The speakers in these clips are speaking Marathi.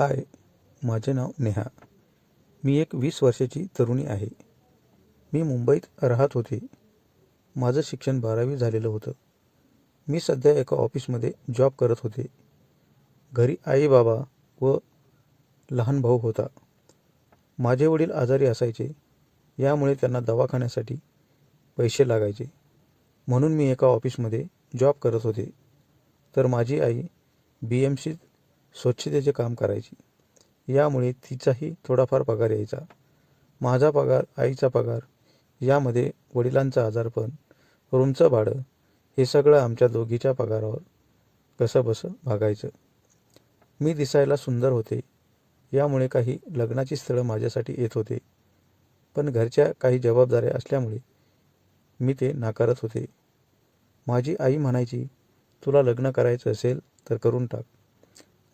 हाय माझे नाव नेहा. मी एक वीस वर्षाची तरुणी आहे. मी मुंबईत राहत होते. माझं शिक्षण बारावी झालेलं होतं. मी सध्या एका ऑफिसमध्ये जॉब करत होते. घरी आई बाबा व लहान भाऊ होता. माझे वडील आजारी असायचे. यामुळे त्यांना दवाखान्यासाठी पैसे लागायचे. म्हणून मी एका ऑफिसमध्ये जॉब करत होते. तर माझी आई बी एम सीत स्वच्छतेचे काम करायची. यामुळे तिचाही थोडाफार पगार यायचा. माझा पगार आईचा पगार यामध्ये वडिलांचं आजारपण रूमचं भाडं हे सगळं आमच्या दोघीच्या पगारावर कसंबसं भागायचं. मी दिसायला सुंदर होते. यामुळे काही लग्नाची स्थळं माझ्यासाठी येत होते. पण घरच्या काही जबाबदाऱ्या असल्यामुळे मी ते नाकारत होते. माझी आई म्हणायची तुला लग्न करायचं असेल तर करून टाक.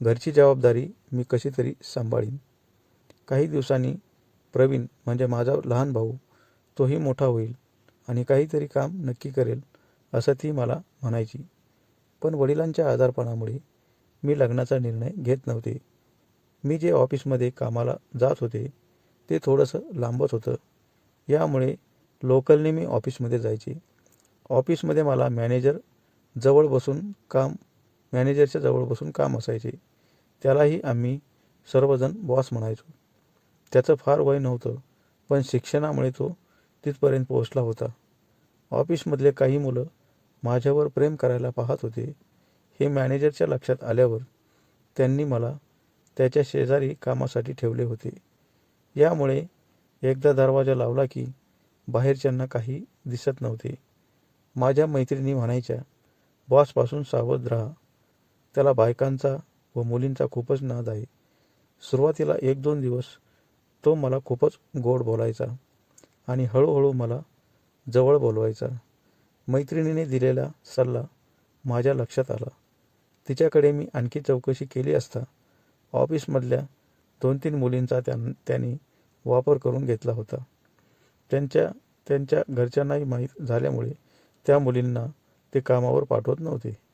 घरची जबाबदारी मी कशी तरी सांभाळीन. काही दिवसांनी प्रवीण म्हणजे माझा लहान भाऊ तोही मोठा होईल आणि काहीतरी काम नक्की करेल असं ती मला म्हणायची. पण वडिलांच्या आजारपणामुळे मी लग्नाचा निर्णय घेत नव्हते. मी जे ऑफिसमध्ये कामाला जात होते ते थोडंसं लांबच होतं. यामुळे लोकलने मी ऑफिसमध्ये जायचे. ऑफिसमध्ये मला मॅनेजर जवळ बसून काम मॅनेजरच्या जवळ बसून काम असायचे. त्यालाही आम्ही सर्वजण बॉस म्हणायचो. त्याचं फार वय नव्हतं पण शिक्षणामुळे तो तिथपर्यंत पोहोचला होता. ऑफिसमधले काही मुलं माझ्यावर प्रेम करायला पाहत होते. हे मॅनेजरच्या लक्षात आल्यावर त्यांनी मला त्याच्या शेजारी कामासाठी ठेवले होते. यामुळे एकदा दरवाजा लावला की बाहेरच्यांना काही दिसत नव्हते. माझ्या मैत्रिणी म्हणायच्या बॉसपासून सावध राहा. त्याला बायकांचा व मुलींचा खूपच नाद आहे. सुरुवातीला एक दोन दिवस तो मला खूपच गोड बोलायचा आणि हळूहळू मला जवळ बोलवायचा. मैत्रिणीने दिलेला सल्ला माझ्या लक्षात आला. तिच्याकडे मी आणखी चौकशी केली असता ऑफिसमधल्या दोन तीन मुलींचा त्यां त्याने वापर करून घेतला होता. त्यांच्या त्यांच्या घरच्यांनाही माहीत झाल्यामुळे त्या मुलींना ते कामावर पाठवत नव्हते.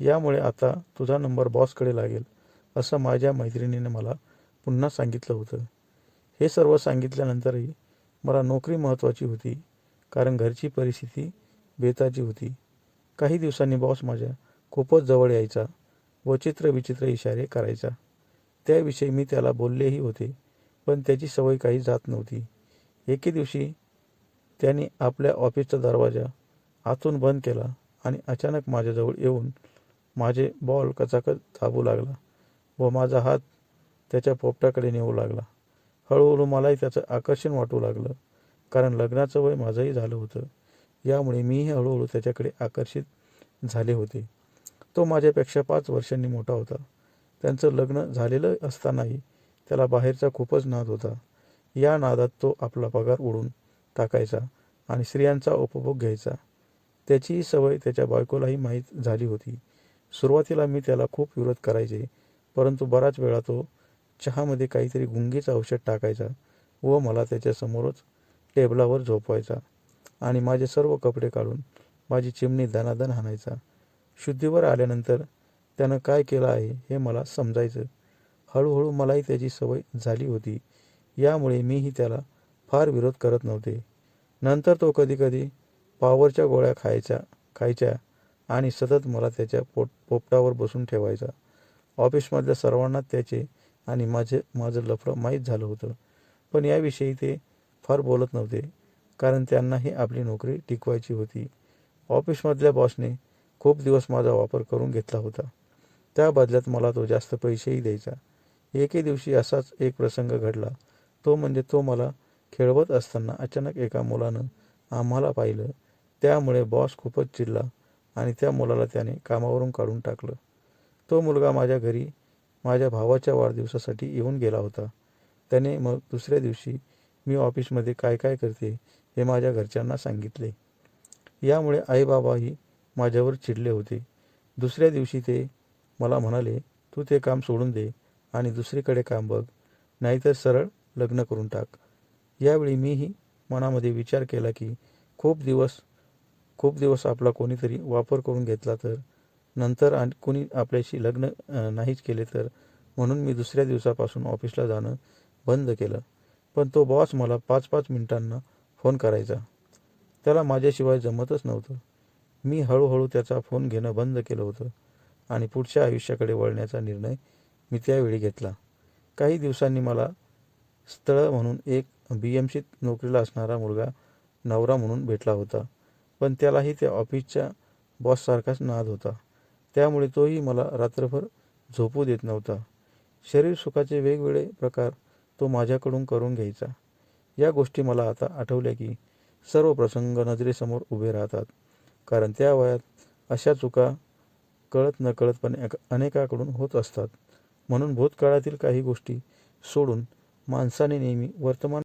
यामुळे आता तुझा नंबर बॉसकडे लागेल असं माझ्या मैत्रिणीने मला पुन्हा सांगितलं होतं. हे सर्व सांगितल्यानंतरही मला नोकरी महत्त्वाची होती कारण घरची परिस्थिती बेताची होती. काही दिवसांनी बॉस माझ्या खूपच जवळ यायचा व चित्रविचित्र इशारे करायचा. त्याविषयी मी त्याला बोललेही होते पण त्याची सवय काही जात नव्हती. एके दिवशी त्याने आपल्या ऑफिसचा दरवाजा आतून बंद केला आणि अचानक माझ्याजवळ येऊन माझे बॉल कचाकच थांबू लागला व माझा हात त्याच्या पोपटाकडे नेऊ लागला. हळूहळू मलाही त्याचं आकर्षण वाटू लागलं कारण लग्नाचं वय माझंही झालं होतं. यामुळे मीही हळूहळू त्याच्याकडे आकर्षित झाले होते. तो माझ्यापेक्षा पाच वर्षांनी मोठा होता. त्यांचं लग्न झालेलं असतानाही त्याला बाहेरचा खूपच नाद होता. या नादात तो आपला पगार उडून टाकायचा आणि स्त्रियांचा उपभोग घ्यायचा. त्याचीही सवय त्याच्या बायकोलाही माहीत झाली होती. सुरुवातीला मी त्याला खूप विरोध करायचे परंतु बराच वेळा तो चहामध्ये काहीतरी गुंगीचं औषध टाकायचा व मला त्याच्यासमोरच टेबलावर झोपवायचा आणि माझे सर्व कपडे काढून माझी चिमणी दनादन हाणायचा. शुद्धीवर आल्यानंतर त्यानं काय केलं आहे हे मला समजायचं. हळूहळू मलाही त्याची सवय झाली होती. यामुळे मीही त्याला फार विरोध करत नव्हते. नंतर तो कधीकधी पावरच्या गोळ्या खायच्या खायच्या आणि सतत मला त्याच्या पोट पोपटावर बसून ठेवायचा. ऑफिसमधल्या सर्वांना त्याचे आणि माझे माझं लफडं माहीत झालं होतं. पण याविषयी ते फार बोलत नव्हते कारण त्यांनाही आपली नोकरी टिकवायची होती. ऑफिसमधल्या बॉसने खूप दिवस माझा वापर करून घेतला होता. त्या बदल्यात मला तो जास्त पैसेही द्यायचा. एके दिवशी असाच एक प्रसंग घडला. तो म्हणजे तो मला खेळवत असताना अचानक एका मुलानं आम्हाला पाहिलं. त्यामुळे बॉस खूपच चिडला. आणि त्या मुलाला त्याने कामावरून काढून टाकलं. तो मुलगा माझ्या घरी माझ्या भावाच्या वाढदिवसासाठी येऊन गेला होता. त्याने मग दुसऱ्या दिवशी मी ऑफिसमध्ये काय काय करते हे माझ्या घरच्यांना सांगितले. यामुळे आईबाबाही माझ्यावर चिडले होते. दुसऱ्या दिवशी ते मला म्हणाले तू ते काम सोडून दे आणि दुसरीकडे काम बघ नाहीतर सरळ लग्न करून टाक. यावेळी मीही मनामध्ये विचार केला की खूप दिवस खूप दिवस आपला कोणीतरी वापर करून घेतला तर नंतर आणि कोणी आपल्याशी लग्न नाहीच केले तर म्हणून मी दुसऱ्या दिवसापासून ऑफिसला जाणं बंद केलं. पण तो बॉस मला पाच पाच मिनिटांना फोन करायचा. त्याला माझ्याशिवाय जमतच नव्हतं. मी हळूहळू त्याचा फोन घेणं बंद केलं होतं आणि पुढच्या आयुष्याकडे वळण्याचा निर्णय मी त्यावेळी घेतला. काही दिवसांनी मला स्थळ म्हणून एक बी एम सीत नोकरीला असणारा मुलगा नवरा म्हणून भेटला होता. पण त्यालाही त्या ऑफिसच्या बॉससारखाच नाद होता. त्यामुळे तोही मला रात्रभर झोपू देत नव्हता. शरीर सुखाचे वेगवेगळे प्रकार तो माझ्याकडून करून घ्यायचा. या गोष्टी मला आता आठवल्या की सर्व प्रसंग नजरेसमोर उभे राहतात. कारण त्या वयात अशा चुका कळत नकळतपणे अनेकाकडून होत असतात. म्हणून भूतकाळातील काही गोष्टी सोडून माणसाने नेहमी वर्तमान